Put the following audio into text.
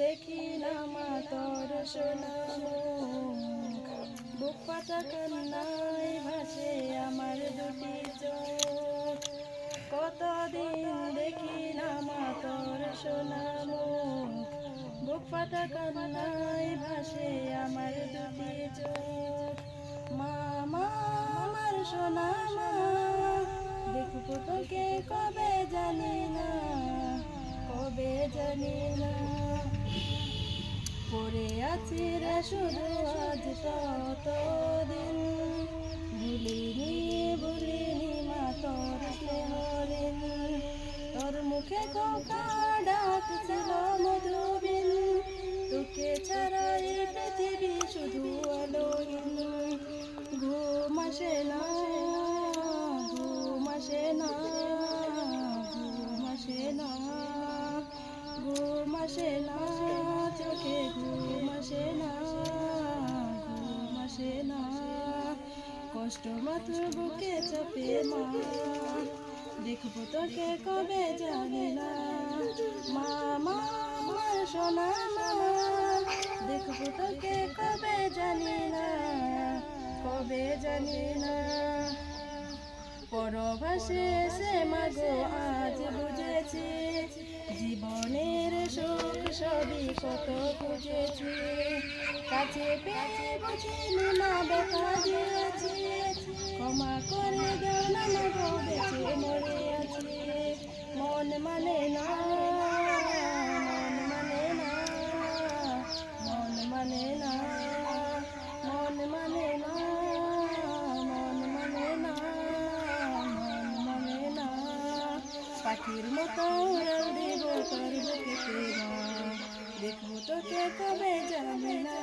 দেখি না মা তোর সোনা মুখ বুক পাতা কান্নায় ভাসে আমার দুটি চোখ। কতদিন দেখি না মা তোর সোনা মুখ বুক পাতা কান্নায় ভাসে আমার দুটি চোখ। মা, আমার সোনা, মা, দেখব তোকে কবে জানি না, কবে জানি না। পড়ে আছি রে শুধু আজ ততদিন। ভুলিনি ভুলিনি মা তোর স্নেহরিন তোর মুখে কোকা ডাক ছিল মধুবিন। তোকে ছাড়া এই পৃথিবী শুধু আলোহীন। ঘুম আসে না, ঘুম আসে না, ঘুম আসে না, ঘুম আসে না। কষ্ট মাত্র বুকে চাপে মা। দেখব তোকে কবে জানি না। মা আমার সোনা দেখব তোকে কবে জানি না। কবে জানি না। পরভাসে সে মাগো, আজ বুঝেছি। জীবনের সুখ সবই কত খুঁজেছি। কাছে পেয়ে বুঝিনি না দেখা দিয়েছি ক্ষমা করে দাও না মাগো বেঁচে মরে আছি। মন মানে না, মন মানে না, মন মানে না, মন মানে না, মন মানে না, মন মানে না। পাখির মতো উড়াল দেব তোর বুকেতে মা দেখব তোকে কবে জানি না।